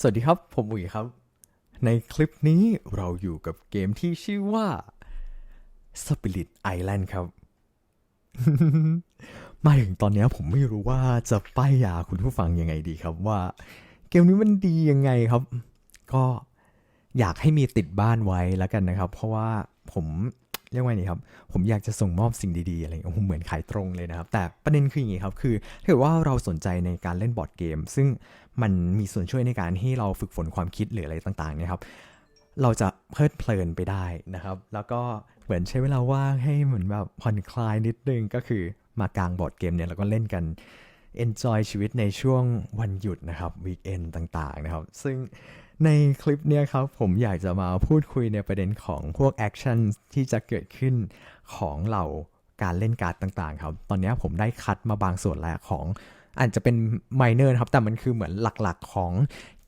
สวัสดีครับ ผมอุ๋ยครับ ในคลิปนี้เราอยู่กับเกมที่ชื่อว่า Spirit Island ครับ มาถึงตอนนี้ผมไม่รู้ว่าจะป้ายยาคุณผู้ฟังยังไงดีครับว่า เกมนี้มันดียังไงครับ ก็อยากให้มีติดบ้านไว้แล้วกันนะครับ เพราะว่าผม เรียกว่าไงดีครับ ผมอยากจะส่งมอบสิ่งดีๆอะไรอย่างเงี้ยผมเหมือนขายตรงเลยนะครับ แต่ประเด็นคืออย่างนี้ครับ คือถ้าเกิดว่าเราสนใจในการเล่นบอร์ดเกม ซึ่งมันมีส่วนช่วยในการที่เราฝึกฝนความคิดหรืออะไรต่างๆเนี่ยครับ เราจะเพลิดเพลินไปได้นะครับ แล้วก็เหมือนใช้เวลาว่างให้เหมือนแบบผ่อนคลายนิดนึงก็คือมากลางบอร์ดเกมเนี่ยแล้วก็เล่นกัน enjoy ชีวิตในช่วงวันหยุดนะครับวีคเอนต่างๆนะครับ ซึ่ง ในคลิปเนี้ยครับ ผมอยากจะมาพูดคุยในประเด็นของพวกแอคชั่นที่จะเกิดขึ้นของเหล่าการเล่นการ์ดต่างๆ ครับ ตอนนี้ผมได้คัดมาบางส่วนแล้วของ อาจจะเป็นไมเนอร์ครับ แต่มันคือเหมือนหลักๆของ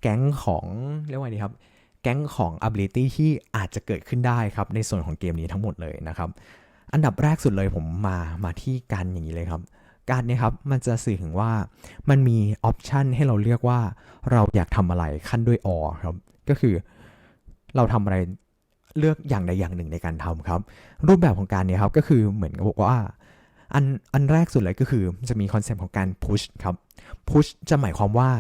แก๊งของเรียกว่าไงดีครับ แก๊งของ ability ที่อาจจะเกิดขึ้นได้ครับ ในส่วนของเกมนี้ทั้งหมดเลยนะครับ อันดับแรกสุดเลยผมมามาที่การอย่างนี้เลยครับ การเนี่ยครับมันจะสื่อถึงว่ามันมีออปชันให้เราเลือกว่าเราอยากทำอะไรขั้นด้วยอครับ ก็คือเราทำอะไรเลือกอย่างใดอย่างหนึ่งในการทำครับ รูปแบบของการเนี่ยครับก็คือเหมือนกับบอกว่าอันอันแรกสุดเลยก็คือจะมีคอนเซปต์ของการ push ครับ push จะหมายความว่า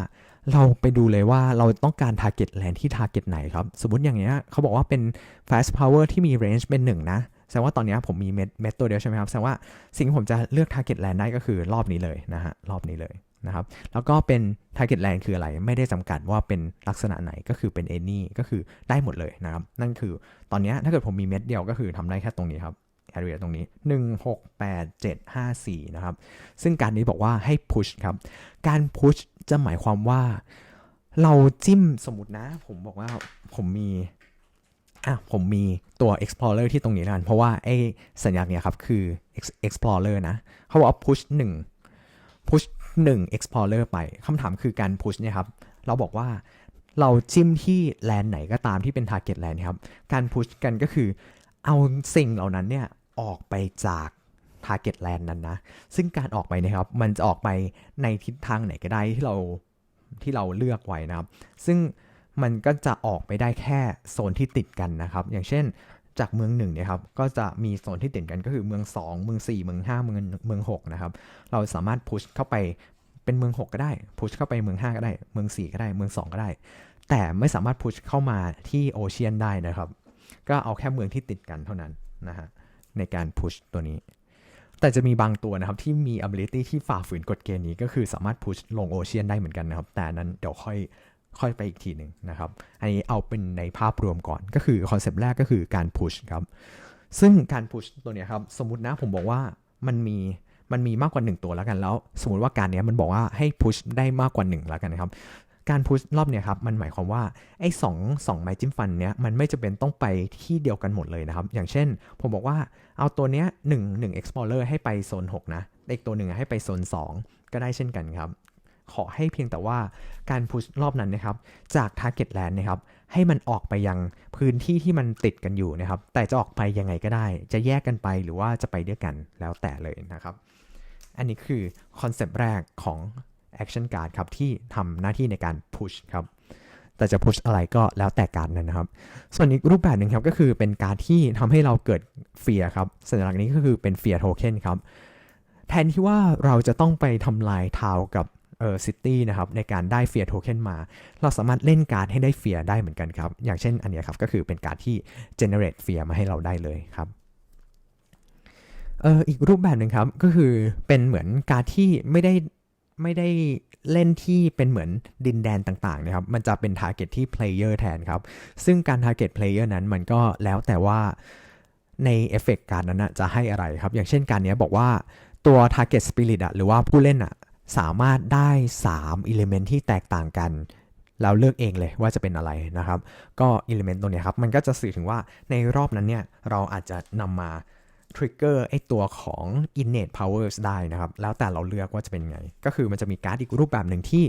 เราไปดูเลยว่าเราต้องการ target land ที่ target ไหนครับ สมมติอย่างเงี้ยเขาบอกว่าเป็น fast power ที่มี range เป็นหนึ่งนะ แสดงว่าตอนนี้ผมมีเม็ดเม็ดตัวเดียวใช่ไหมครับแสดงว่าสิ่งที่ผมจะเลือก target land ได้ก็คือรอบนี้เลยนะฮะรอบนี้เลยนะครับแล้วก็เป็น target land คืออะไรไม่ได้จำกัดว่าเป็นลักษณะไหนก็คือเป็น any ก็คือได้หมดเลยนะครับนั่นคือตอนนี้ถ้าเกิดผมมีเม็ดเดียวก็คือทำได้แค่ตรงนี้ครับ area ตรงนี้ 1 6 8 7 5 4 นะครับ ซึ่งการนี้บอกว่าให้ push ครับ การ push จะหมายความว่า เราจิ้มสมมตินะ ผมบอกว่าผมมี อะผมมีตัว explorer ที่ตรงนี้แล้วกัน เพราะว่าไอ้สัญญาณเนี่ยครับคือ Explorer นะ เขาบอกว่า push 1 push 1 explorer ไปคำถามคือการ push เนี่ยครับ เราบอกว่าเราจิ้มที่แลนไหนก็ตามที่เป็น target land ครับ การ push กันก็คือเอาสิ่งเหล่านั้นเนี่ยออกไปจาก target land นั้นนะ ซึ่งการออกไปนะครับ มันจะออกไปในทิศทางไหนก็ได้ที่เราที่เราเลือกไว้นะครับ ซึ่ง มันก็จะออกไปได้แค่โซนที่ติดกันนะครับ อย่างเช่นจากเมืองหนึ่งเนี่ยครับ ก็จะมีโซนที่ติดกันก็คือเมือง 2 เมือง 4 เมือง 5 เมืองเมือง6นะครับ เราสามารถพุชเข้าไปเป็นเมือง 6 ก็ได้ พุชเข้าไปเมือง 5 ก็ได้ เมือง 4 ก็ได้ เมือง 2 ก็ได้ แต่ไม่สามารถพุชเข้ามาที่โอเชียนได้นะครับ ก็เอาแค่เมืองที่ติดกันเท่านั้นนะฮะในการพุชตัวนี้ แต่จะมีบางตัวนะครับที่มี ability ที่ฝ่าฝืนกฎเกณฑ์นี้ก็คือสามารถพุชลงโอเชียนได้เหมือนกันนะครับ แต่นั้นเดี๋ยวค่อย ค่อยไปอีกทีหนึ่งนะครับ อันนี้เอาเป็นในภาพรวมก่อน ก็คือคอนเซปต์แรกก็คือการพุชครับ ซึ่งการพุชตัวเนี้ยครับ สมมตินะผมบอกว่ามันมีมันมีมากกว่า 1 ตัวแล้วกันแล้ว สมมติว่าการเนี้ยมันบอกว่าให้พุชได้มากกว่า 1 แล้วกันนะครับ การพุชรอบเนี้ยครับ มันหมายความว่าไอ้สองสองไม้จิ้มฟันเนี้ยมันไม่จำเป็นต้องไปที่เดียวกันหมดเลยนะครับ อย่างเช่น ผมบอกว่าเอาตัวเนี้ยหนึ่งหนึ่ง explorer ให้ไปโซน 6 นะอีกตัวหนึ่งให้ไปโซน 2 ก็ได้เช่นกันครับ ขอให้เพียงแต่ว่าการพุชรอบนั้นนะครับ จาก target land นะครับให้มันออกไปยังพื้นที่ที่มันติดกันอยู่นะครับ แต่จะออกไปยังไงก็ได้ จะแยกกันไปหรือว่าจะไปด้วยกันแล้วแต่เลยนะครับ อันนี้คือคอนเซปต์แรกของ Action Card ครับที่ทำหน้าที่ในการ push ครับแต่จะ push อะไรก็แล้วแต่การนั้นนะครับ ส่วนอีกรูปแบบหนึ่งครับก็คือเป็นการที่ทำให้เราเกิดเฟียครับสัญลักษณ์นี้ก็คือเป็นเฟียโทเค็นครับแทนที่ว่าเราจะต้องไปทำลายทาวกับ เออซิตี้นะครับในการได้เฟียโทเค็นมา เราสามารถเล่นการ์ดให้ได้เฟียได้เหมือนกันครับ อย่างเช่นอันนี้ครับก็คือเป็นการดที่ generate เฟียมาให้เราได้เลยครับเอออีกรูปแบบหนึ่งครับก็คือเป็นเหมือนการดที่ไม่ได้ไม่ได้เล่นที่เป็นเหมือนดินแดนต่างๆนะครับ มันจะเป็น target ที่ player แทนครับ ซึ่งการ target player นั้นมันก็แล้วแต่ว่าในเอฟเฟกการนั้นนะจะให้อะไรครับ อย่างเช่นการนี้บอกว่าตัว target spirit อะหรือว่าผู้เล่นอะ สามารถได้3 element ที่แตกต่างกันแล้วเลือกเองเลยว่าจะเป็นอะไรนะครับ ก็ element ตัวนี้ครับ มันก็จะสื่อถึงว่าในรอบนั้นเนี่ย เราอาจจะนำมา trigger ไอตัวของ innate powers ได้นะครับ แล้วแต่เราเลือกว่าจะเป็นไง ก็คือมันจะมีการ์ดอีกรูปแบบหนึ่งที่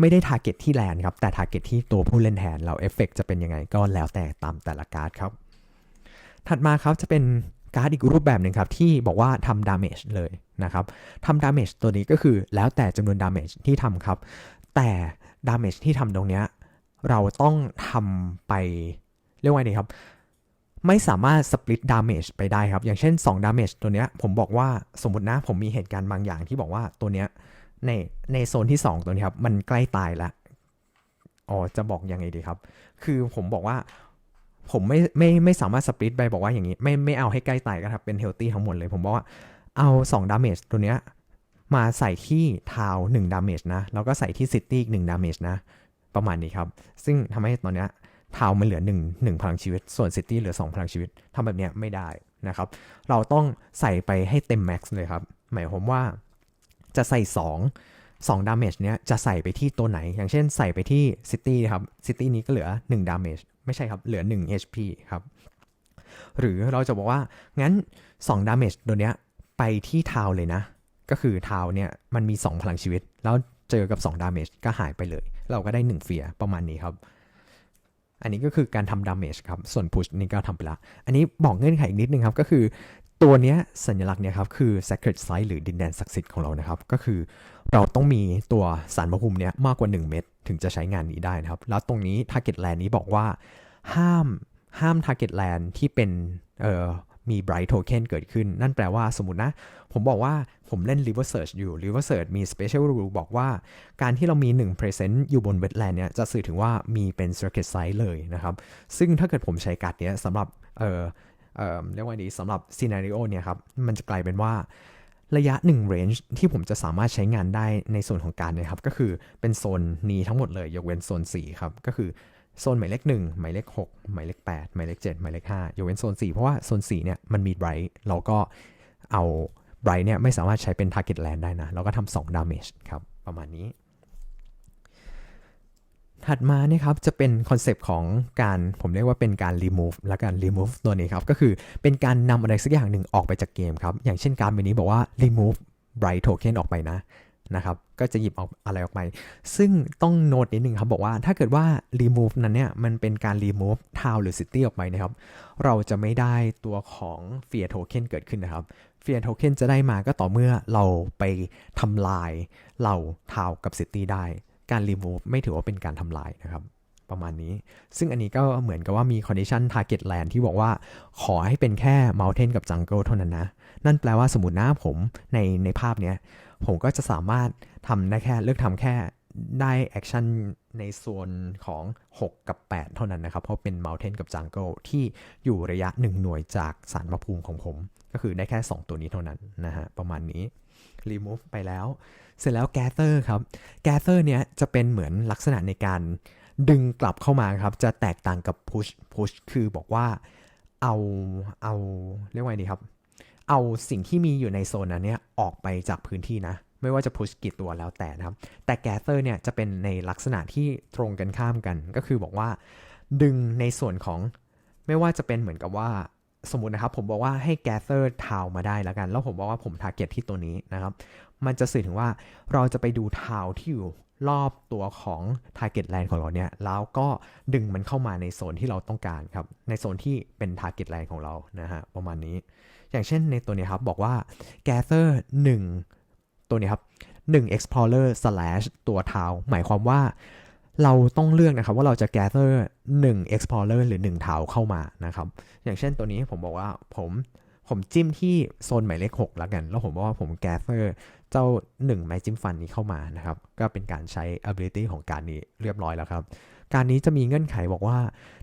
ไม่ได้ target ที่แลนครับ แต่ target ที่ตัวผู้เล่นแทนแล้วเอฟเฟกจะเป็นยังไงก็แล้วแต่ตามแต่ละการ์ดครับ ถัดมาครับจะเป็น การ์ดอีกรูปแบบหนึ่งครับ ที่บอกว่าทำ damage เลยนะครับทำ damage ตัวนี้ก็คือแล้วแต่จำนวน damage ที่ทำครับ แต่ damage ที่ทำตรงเนี้ยเราต้องทำไปเรียกว่าไงครับ ไม่สามารถสปลิตดาเมจไปได้ครับ อย่างเช่น2ดาเมจตัวเนี้ยผมบอกว่าสมมตินะผมมีเหตุการณ์บางอย่างที่บอกว่าตัวเนี้ยในในโซนที่ 2 ตัวนี้ครับ มันใกล้ตายแล้วอ๋อจะบอกยังไงดีครับ คือผมบอกว่า ผมไม่ไม่ไม่สามารถสปลิตไปบอกว่าอย่างนี้ ไม่ไม่เอาให้ใกล้ตายก็ครับ เป็นเฮลตี้ทั้งหมดเลย ผมบอกว่าเอา2ดาเมจตัวเนี้ยมาใส่ที่ทาว1ดาเมจนะ แล้วก็ใส่ที่ซิตี้อีก1ดาเมจนะ ประมาณนี้ครับ ซึ่งทำให้ตอนเนี้ยทาวมันเหลือ1 1พลังชีวิต ส่วนซิตี้เหลือ 2 พลังชีวิตทำแบบเนี้ยไม่ได้นะครับ เราต้องใส่ไปให้เต็มแม็กซ์เลยครับ หมายความว่าจะใส่ 2 2ดาเมจเนี้ยจะใส่ไปที่ตัวไหน อย่างเช่นใส่ไปที่ซิตี้ครับซิตี้นี้ก็เหลือ1ดาเมจไม่ใช่ครับ เหลือ 1 HP ครับ หรือเราจะบอกว่า งั้น2ดาเมจตัวเนี้ยไปที่ทาวเลยนะ ก็คือทาวเนี่ยมันมี 2 พลังชีวิต แล้วเจอกับ2ดาเมจก็หายไปเลย เราก็ได้ 1 เฟียประมาณนี้ครับ อันนี้ก็คือการทำดาเมจครับ ส่วนพุชนี่ก็ทำไปละ อันนี้บอกเงื่อนไขอีกนิดนึงครับ ก็คือ ตัวเนี้ยสัญลักษณ์เนี่ยครับคือ sacred site หรือดินแดนศักดิ์สิทธิ์ของเรานะครับ ก็คือเราต้องมีตัวสารพระภูมิเนี้ยมากกว่า 1 เม็ดถึงจะใช้งานนี้ได้นะครับ แล้วตรงนี้ target land นี้บอกว่าห้ามห้าม target land ที่เป็นเอ่อมี bright token เกิดขึ้น นั่นแปลว่าสมมตินะ ผมบอกว่าผมเล่น river search อยู่ river search มี special rule บอกว่า การที่เรามี 1 present อยู่บน wetland เนี่ยจะสื่อถึงว่ามีเป็น circuit site เลยนะครับ ซึ่งถ้าเกิดผมใช้การ์ดเนี้ยสำหรับเอ่อ เอ่อเรียกว่าดีสำหรับ scenario เนี่ยครับ มันจะกลายเป็นว่าระยะ1 range ที่ผมจะสามารถใช้งานได้ในโซนของการเนี่ยครับ ก็คือเป็นโซนนี้ทั้งหมดเลยยกเว้นโซน 4 ครับ ก็คือโซนหมายเลข1หมายเลข6หมายเลข8หมายเลข7หมายเลข5ยกเว้นโซน 4 เพราะว่าโซน 4 เนี่ยมันมี bright เราก็เอา bright เนี่ยไม่สามารถใช้เป็น target land ได้นะ เราก็ทำ2 damage ครับ ประมาณนี้ ถัดมาเนี่ยครับจะเป็นคอนเซปต์ของการผมเรียกว่าเป็นการ remove และการ remove ตัวนี้ครับก็คือเป็นการนำอะไรสักอย่างหนึ่งออกไปจากเกมครับ อย่างเช่นการ์ดใบนี้บอกว่า remove bright token ออกไปนะนะครับก็จะหยิบออกอะไรออกไป ซึ่งต้องโน้ตนิดนึงครับ บอกว่าถ้าเกิดว่า remove นั้นเนี่ย มันเป็นการ remove town หรือ city ออกไปนะครับ เราจะไม่ได้ตัวของ fear token เกิดขึ้นนะครับ fear token จะได้มาก็ต่อเมื่อเราไปทำลายเหล่า town กับ city ได้ การ remove ไม่ถือว่าเป็นการทำลายนะครับ ประมาณนี้ ซึ่งอันนี้ก็เหมือนกับว่ามี condition target land ที่บอกว่าขอให้เป็นแค่ mountain กับ jungle เท่านั้นนะ นั่นแปลว่าสมมตินะผมในในภาพเนี้ย ผมก็จะสามารถทำได้แค่เลือกทำแค่ได้แอคชั่นในโซนของ 6 กับ 8 เท่านั้นนะครับ เพราะเป็น Mountain กับ Jungle ที่อยู่ระยะ 1 หน่วยจากสารพระภูมิของผม ก็คือได้แค่ 2 ตัวนี้เท่านั้นนะฮะ ประมาณนี้ Remove ไปแล้ว เสร็จแล้ว Gather ครับ Gather เนี้ยจะเป็นเหมือนลักษณะในการดึงกลับเข้ามาครับ จะแตกต่างกับ Push Push คือบอกว่าเอาเอาเรียกว่าไงดีครับ เอาสิ่งที่มีอยู่ในโซนนั้นเนี่ยออกไปจากพื้นที่นะ ไม่ว่าจะพุชกี่ตัวแล้วแต่นะครับ แต่แกเตอร์เนี่ยจะเป็นในลักษณะที่ตรงกันข้ามกัน ก็คือบอกว่า ดึงในส่วนของไม่ว่าจะเป็นเหมือนกับว่าสมมตินะครับ ผมบอกว่าให้แกเตอร์ทาวมาได้แล้วกัน แล้วผมบอกว่าผมทาร์เก็ตที่ตัวนี้นะครับ มันจะสื่อถึงว่าเราจะไปดูทาวที่อยู่รอบตัวของ Target Land ของเราเนี่ย แล้วก็ดึงมันเข้ามาในโซนที่เราต้องการครับ ในโซนที่เป็น Target Land ของเรานะฮะ ประมาณนี้ อย่างเช่นในตัวนี้ครับ บอกว่า gather 1 ตัวนี้ครับ 1 explorer slash ตัวเท้าหมายความว่าเราต้องเลือกนะครับว่าเราจะ gather 1 explorer หรือ1เท้าเข้ามานะครับ อย่างเช่นตัวนี้ผมบอกว่าผม ผมจิ้มที่โซนหมายเลข6แล้วกัน แล้วผมบอกว่าผม gather เจ้า 1 ไม้จิ้มฟันนี้เข้ามานะครับ ก็เป็นการใช้ ability ของการนี้เรียบร้อยแล้วครับ การนี้จะมีเงื่อนไขบอกว่า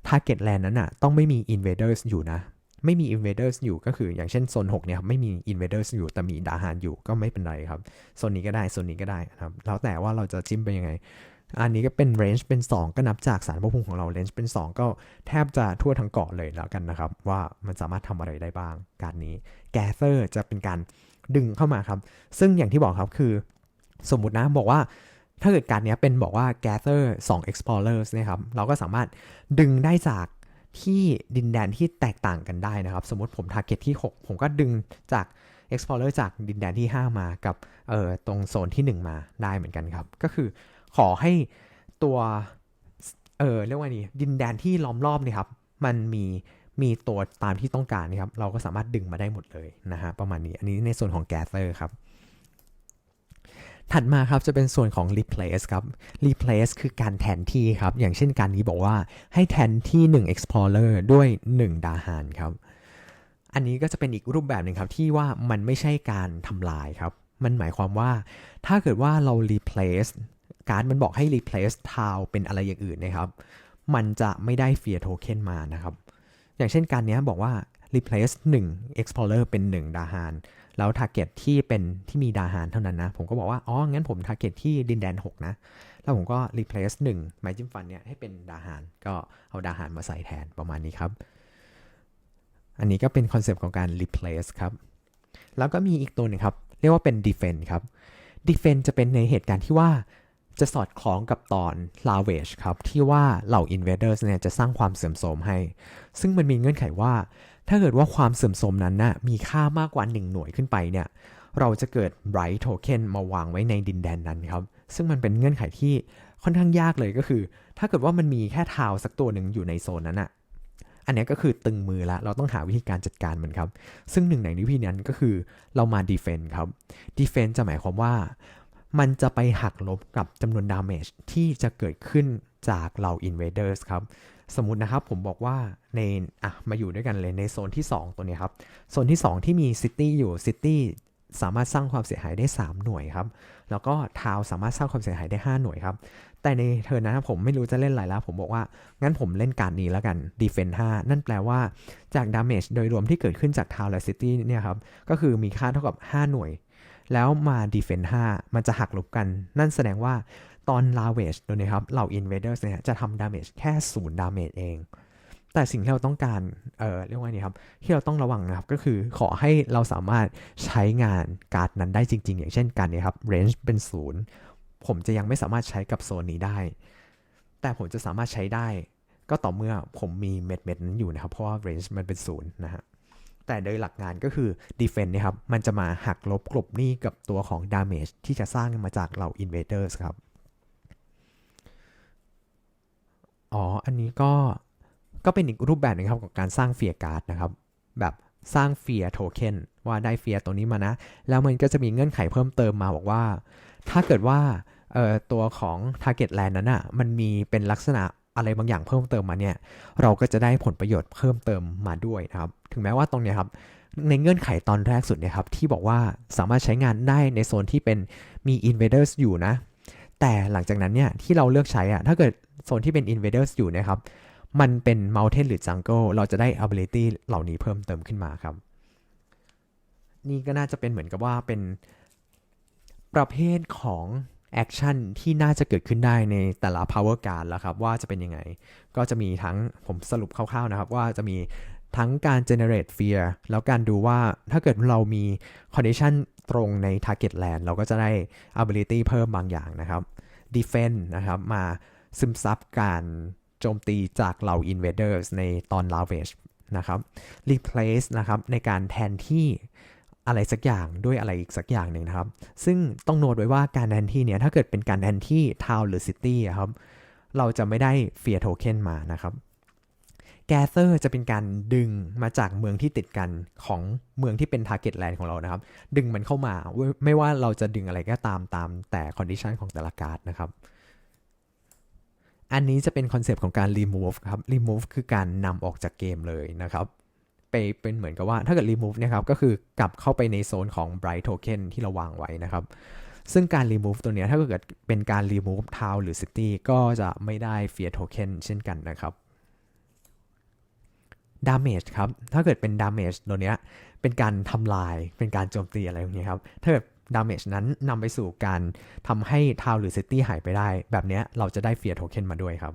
target land นั้นอะต้องไม่มี invaders อยู่นะ ไม่มี invaders อยู่ก็คืออย่างเช่นโซน6เนี่ยครับไม่มี invaders อยู่แต่มีดาหารอยู่ก็ไม่เป็นไรครับโซนนี้ก็ได้โซนนี้ก็ได้ครับแล้วแต่ว่าเราจะจิ้มไปยังไง อันนี้ก็เป็น range เป็น 2 ก็นับจากสารพระภูมิของเรา range เป็น 2 ก็แทบจะทั่วทั้งเกาะเลยแล้วกันนะครับ ว่ามันสามารถทำอะไรได้บ้าง การนี้ gather จะเป็นการดึงเข้ามาครับ ซึ่งอย่างที่บอกครับคือสมมุตินะบอกว่าถ้าเกิดการนี้เป็นบอกว่า gather 2 explorers นะครับ เราก็สามารถดึงได้จากที่ดินแดนที่แตกต่างกันได้นะครับ สมมติผม target ที่ 6 ผมก็ดึงจาก explorer จากดินแดนที่ 5 มากับเอ่อตรงโซนที่ 1 มาได้เหมือนกันครับ ก็คือ ขอให้ตัว เออเรียกว่านี่ดินแดนที่ล้อมรอบเนี่ยครับ มันมีมีตัวตามที่ต้องการนะครับ เราก็สามารถดึงมาได้หมดเลยนะฮะประมาณนี้ อันนี้ในส่วนของ gather ครับ ถัดมาครับจะเป็นส่วนของ replace ครับ replace คือการแทนที่ครับ อย่างเช่นการนี้บอกว่าให้แทนที่ 1 explorer ด้วย 1 ดาหารครับ อันนี้ก็จะเป็นอีกรูปแบบหนึ่งครับที่ว่ามันไม่ใช่การทำลายครับ มันหมายความว่าถ้าเกิดว่าเรา replace การดมันบอกให้ replace tile เป็นอะไรอย่างอื่นนะครับ มันจะไม่ได้ fear token มานะครับ อย่างเช่นการนี้บอกว่า replace 1 explorer เป็น 1 ดาหารแล้ว target ที่เป็นที่มีดาหารเท่านั้นนะ ผมก็บอกว่า อ๋อ งั้นผม target ที่ดินแดน 6 นะ แล้วผมก็ replace 1ไม้จิ้มฟันเนี่ยให้เป็นดาหารก็เอาดาหารมาใส่แทนประมาณนี้ครับ อันนี้ก็เป็นคอนเซปต์ของการ replace ครับ แล้วก็มีอีกตัวหนึงครับ เรียกว่าเป็น defense ครับ defense จะเป็นในเหตุการณ์ที่ว่า จะสอดคล้องกับตอน lavage ครับ ที่ว่าเหล่า invaders เนี่ยจะสร้างความเสื่อมโทรมให้ ซึ่งมันมีเงื่อนไขว่า ถ้าเกิดว่าความเสื่อมโทรมนั้นนะ่ะมีค่ามากกว่า 1 หน่วยขึ้นไปเนี่ยเราจะเกิด bright token มาวางไว้ในดินแดนนั้นครับ ซึ่งมันเป็นเงื่อนไขที่ค่อนข้างยากเลยก็คือ ถ้าเกิดว่ามันมีแค่ทาวสักตัวหนึ่งอยู่ในโซนนั้นอะอันนี้ก็คือตึงมือละ เราต้องหาวิธีการจัดการมันครับ ซึ่งหนึ่งในวิธีนั้นก็คือเรามา defense ครับ defense จะหมายความว่า มันจะไปหักลบกับจำนวน damage ที่จะเกิดขึ้นจากเหล่า invaders ครับ สมมตินะครับผมบอกว่าในอะมาอยู่ด้วยกันเลยในโซนที่ 2 ตัวนี้ครับ โซนที่ 2 ที่มีซิตี้อยู่ซิตี้สามารถสร้างความเสียหายได้ 3 หน่วยครับ แล้วก็ทาวสามารถสร้างความเสียหายได้ 5 หน่วยครับ แต่ในเทอนนั้นผมไม่รู้จะเล่นอะไรแล้ว ผมบอกว่า งั้นผมเล่นการนี้แล้วกัน Defense 5 นั่นแปลว่าจาก Damage โดยรวมที่เกิดขึ้นจากทาวและซิตี้เนี่ยครับ ก็คือมีค่าเท่ากับ 5 หน่วย แล้วมา Defense 5 มันจะหักลบกัน นั่นแสดงว่าตอน Lavage โดยนะครับเหล่า Invaders เนี่ยจะทำ Damage แค่0 Damage เอง แต่สิ่งที่เราต้องการ เอ่อเรียกว่าไงครับ ที่เราต้องระวังนะครับ ก็คือขอให้เราสามารถใช้งานการ์ดนั้นได้จริง ๆ อย่างเช่นการนี้ครับ range เป็น0ผมจะยังไม่สามารถใช้กับโซนนี้ได้ แต่ผมจะสามารถใช้ได้ ก็ต่อเมื่อผมมีเม็ดเม็ดนั้นอยู่นะครับ เพราะว่า range มันเป็น0นะฮะ แต่โดยหลักงานก็คือ defense นี่ยครับ มันจะมาหักลบกลบหนี้กับตัวของ damage ที่จะสร้างมาจากเหล่า invaders ครับ อ๋อ อันนี้ก็ ก็เป็นอีกรูปแบบหนึงครับของการสร้างเฟียการ์ดนะครับ แบบสร้างเฟียโทเค็นว่าได้เฟียตัวนี้มานะ แล้วมันก็จะมีเงื่อนไขเพิ่มเติมมาบอกว่า ถ้าเกิดว่าตัวของ Target Land นั้นอะ มันมีเป็นลักษณะ อะไรบางอย่างเพิ่มเติมมาเนี่ยเราก็จะได้ผลประโยชน์เพิ่มเติมมาด้วยนะครับ ถึงแม้ว่าตรงเนี้ยครับในเงื่อนไขตอนแรกสุดเนี่ยครับที่บอกว่าสามารถใช้งานได้ในโซนที่เป็นมี invaders อยู่นะ แต่หลังจากนั้นเนี่ยที่เราเลือกใช้อะถ้าเกิดโซนที่เป็น invaders อยู่นะครับ มันเป็น mountain หรือ jungle เราจะได้ ability เหล่านี้เพิ่มเติมขึ้นมาครับ นี่ก็น่าจะเป็นเหมือนกับว่าเป็นประเภทของ แอคชั่นที่น่าจะเกิดขึ้นได้ในแต่ละ power card แล้วครับ ว่าจะเป็นยังไง ก็จะมีทั้งผมสรุปคร่าวๆนะครับ ว่าจะมีทั้งการ generate fear แล้วการดูว่าถ้าเกิดเรามี condition ตรงใน target land เราก็จะได้ ability เพิ่มบางอย่างนะครับ defense นะครับ มาซึมซับการโจมตีจากเหล่า invaders ในตอน lavage นะครับ replace นะครับ ในการแทนที่ อะไรสักอย่างด้วยอะไรอีกสักอย่างหนึ่งนะครับ ซึ่งต้องโน้ตไว้ว่าการแทนที่เนี่ยถ้าเกิดเป็นการแทนที่ town หรือ city อะครับเราจะไม่ได้ fear token มานะครับ gather จะเป็นการดึงมาจากเมืองที่ติดกันของเมืองที่เป็น target land ของเรานะครับ ดึงมันเข้ามาไม่ไม่ว่าเราจะดึงอะไรก็ตามตามแต่ condition ของแต่ละการ์ดนะครับ อันนี้จะเป็นคอนเซปต์ของการ remove ครับ remove คือการนำออกจากเกมเลยนะครับ ไปเป็นเหมือนกับว่าถ้าเกิด remove นะครับก็คือกลับเข้าไปในโซนของ bright token ที่เราวางไว้นะครับ ซึ่งการ remove ตัวนี้ถ้าเกิดเป็นการ remove town หรือ city ก็จะไม่ได้ fear token เช่นกันนะครับ damage ครับ ถ้าเกิดเป็น damage ตัวเนี้ยเป็นการทำลาย เป็นการโจมตีอะไรพวกนี้ครับ ถ้าเกิด damage นั้นนำไปสู่การทำให้ town หรือ city หายไปได้ แบบเนี้ยเราจะได้ fear token มาด้วยครับ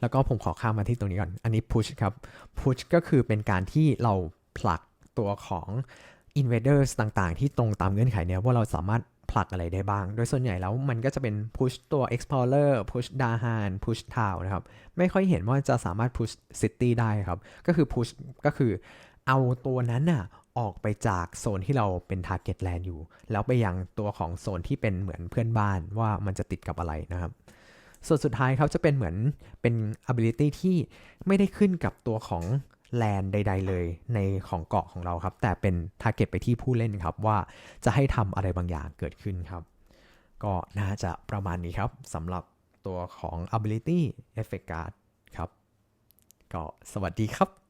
แล้วก็ผมขอข้ามมาที่ตรงนี้ก่อน อันนี้ push ครับ push ก็คือเป็นการที่เราผลักตัวของ invaders ต่างๆ ที่ตรงตามเงื่อนไขเนี่ยว่าเราสามารถผลักอะไรได้บ้าง โดยส่วนใหญ่แล้วมันก็จะเป็น push ตัว explorer push dahan push town นะครับ ไม่ค่อยเห็นว่าจะสามารถ push city ได้ครับ ก็คือ push ก็คือเอาตัวนั้นน่ะออกไปจากโซนที่เราเป็น target land อยู่ แล้วไปยังตัวของโซนที่เป็นเหมือนเพื่อนบ้านว่ามันจะติดกับอะไรนะครับ ส่วนสุดท้ายเขาจะเป็นเหมือนเป็น ability ที่ไม่ได้ขึ้นกับตัวของแลนใด ๆ เลยในของเกาะของเราครับ แต่เป็น target ไปที่ผู้เล่นครับ ว่าจะให้ทำอะไรบางอย่างเกิดขึ้นครับ ก็น่าจะประมาณนี้ครับสำหรับตัวของ ability effect card ครับ ก็สวัสดีครับ